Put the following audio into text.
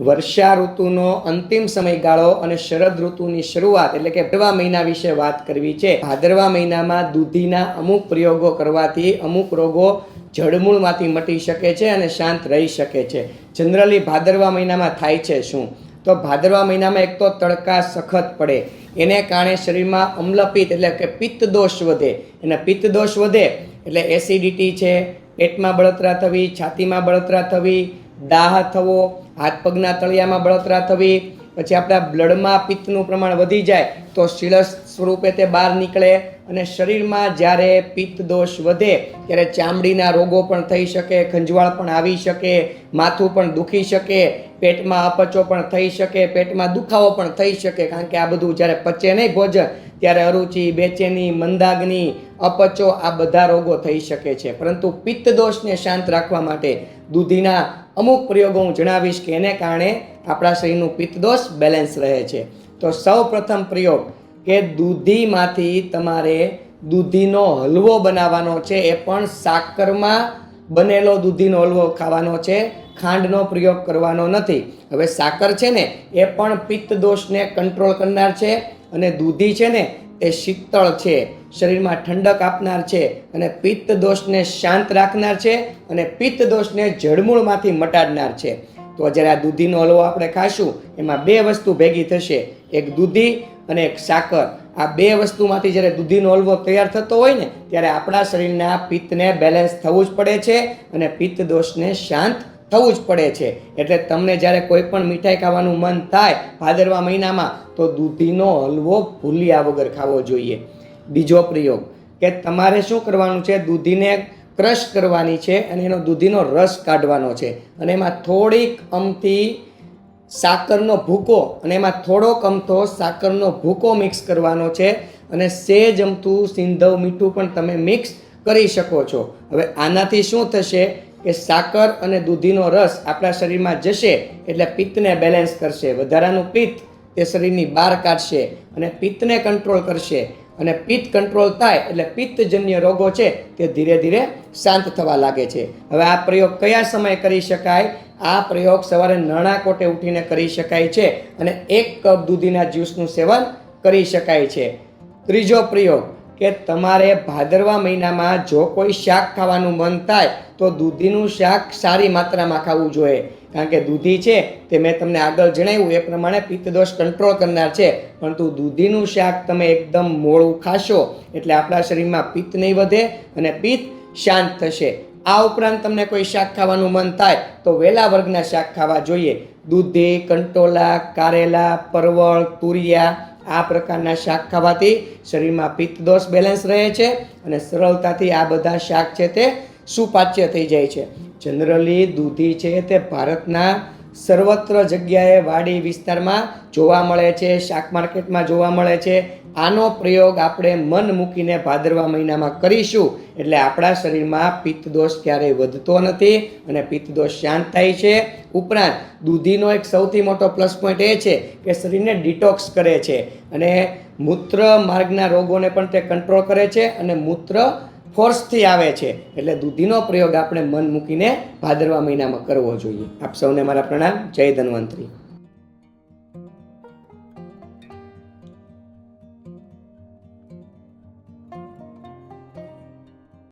વર્ષા ઋતુનો અંતિમ સમયગાળો અને શરદ ઋતુની શરૂઆત એટલે કે ભરવા મહિના વિશે વાત કરવી છે. ભાદરવા મહિનામાં દૂધીના અમુક પ્રયોગો કરવાથી અમુક રોગો જડમૂળમાંથી મટી શકે છે અને શાંત રહી શકે છે. જનરલી ભાદરવા મહિનામાં થાય છે શું? તો ભાદરવા મહિનામાં એક તો તડકા સખત પડે. એને કારણે શરીરમાં અમ્લપિત્ત એટલે કે પિત્ત દોષ વધે. અને પિત્ત દોષ વધે એટલે એસિડિટી છે, પેટમાં બળતરા થવી, છાતીમાં બળતરા થવી દાહ થવો, હાથ પગના તળિયામાં બળતરા થવી, પછી આપણા બ્લડમાં પિત્તનું પ્રમાણ વધી જાય, તો શિલસ સ્વરૂપે તે બહાર નીકળે અને શરીરમાં જ્યારે પિત્ત દોષ વધે, ત્યારે ચામડીના રોગો પણ થઈ શકે, ખંજવાળ પણ આવી શકે, માથું પણ દુખી શકે, પેટમાં અપચો પણ થઈ શકે, પેટમાં દુખાવો પણ થઈ શકે, કારણ કે આ બધું જ્યારે પચે નહીં ભોજન, ત્યારે અરુચિ, બેચેની, મંદાગ્નિ, અપચો આ બધા રોગો થઈ શકે છે. પરંતુ પિત્ત દોષને શાંત રાખવા માટે દૂધીના અમુક પ્રયોગો હું જણાવીશ કે એને કારણે આપણા શરીરનું પિત્તદોષ બેલેન્સ રહે છે. તો સૌ પ્રથમ પ્રયોગ કે દૂધીમાંથી તમારે દૂધીનો હલવો બનાવવાનો છે, એ પણ સાકરમાં બનેલો દૂધીનો હલવો ખાવાનો છે, ખાંડનો પ્રયોગ કરવાનો નથી. હવે સાકર છે ને, એ પણ પિત્ત દોષને કંટ્રોલ કરનાર છે અને દૂધી છે ને, એ શીતળ છે. શરીરમાં ઠંડક આપનાર છે અને પિત્ત દોષને શાંત રાખનાર છે અને પિત્ત દોષને જળમૂળમાંથી મટાડનાર છે. તો જ્યારે આ દૂધીનો હલવો આપણે ખાશું, એમાં બે વસ્તુ ભેગી થશે. એક દૂધી અને એક સાકર. આ બે વસ્તુમાંથી જ્યારે દૂધીનો હલવો તૈયાર થતો હોય ને, ત્યારે આપણા શરીરના પિત્તને બેલેન્સ થવું જ પડે છે અને પિત્ત દોષને શાંત થવું જ પડે છે. એટલે તમને જ્યારે કોઈ પણ મીઠાઈ ખાવાનું મન થાય ભાદરવા મહિનામાં, તો દૂધીનો હલવો ભૂલ્યા વગર ખાવો જોઈએ. બીજો પ્રયોગ, કે તમારે શું કરવાનું છે? દૂધીને ક્રશ કરવાની છે અને એનો દૂધીનો રસ કાઢવાનો છે. અને એમાં થોડીક અમથી સાકરનો ભૂકો અને એમાં થોડોક અમથો સાકરનો ભૂકો મિક્સ કરવાનો છે અને સેજ અમથું સિંધવ મીઠું પણ તમે મિક્સ કરી શકો છો. હવે આનાથી શું થશે કે સાકર અને દૂધીનો રસ આપણા શરીરમાં જશે એટલે પિત્તને બેલેન્સ કરશે. વધારાનું પિત્ત તે શરીરની બહાર કાઢશે અને પિત્તને કંટ્રોલ કરશે. અને પિત્ત કંટ્રોલ થાય એટલે પિત્તજન્ય રોગો છે તે ધીરે ધીરે શાંત થવા લાગે છે. હવે આ પ્રયોગ કયા સમયે કરી શકાય? આ પ્રયોગ સવારે નણા કોટે ઉઠીને કરી શકાય છે અને એક કપ દૂધીના જ્યુસનું સેવન કરી શકાય છે. ત્રીજો પ્રયોગ કે તમારે ભાદરવા મહિનામાં જો કોઈ શાક ખાવાનું મન થાય, તો દૂધીનું શાક સારી માત્રામાં ખાવું જોઈએ. કારણ કે દૂધી છે તે મેં તમને આગળ જણાવ્યું, એ પ્રમાણે પિત્તદોષ કંટ્રોલ કરનાર છે. પરંતુ દૂધીનું શાક તમે એકદમ મોડું ખાશો, એટલે આપણા શરીરમાં પિત્ત નહીં વધે અને પિત્ત શાંત થશે. આ ઉપરાંત તમને કોઈ શાક ખાવાનું મન થાય, તો વેલા વર્ગના શાક ખાવા જોઈએ. દૂધી, કંટોલા, કારેલા, પરવળ, તુરિયા આ પ્રકારના શાક ખાવાથી શરીરમાં પિત્ત દોષ બેલેન્સ રહે છે અને સરળતાથી આ બધા શાક છે તે સુપાચ્ય થઈ જાય છે. જનરલી દૂધી છે તે ભારતના સર્વત્ર જગ્યાએ વાડી વિસ્તારમાં જોવા મળે છે, શાક માર્કેટમાં જોવા મળે છે. આનો પ્રયોગ આપણે મન મૂકીને ભાદરવા મહિનામાં કરીશું. એટલે આપણા શરીરમાં પિત્તદોષ ક્યારેય વધતો નથી અને પિત્તદોષ શાંત થાય છે. ઉપરાંત, દૂધીનો એક સૌથી મોટો પ્લસ પોઈન્ટ એ છે કે શરીરને ડિટોક્સ કરે છે અને મૂત્ર માર્ગના રોગોને પણ તે કંટ્રોલ કરે છે અને મૂત્ર ફોર્સથી આવે છે. એટલે દૂધીનો પ્રયોગ આપણે મન મૂકીને ભાદરવા મહિનામાં કરવો જોઈએ. આપ સૌને મારા પ્રણામ. જય ધન્વંતરી.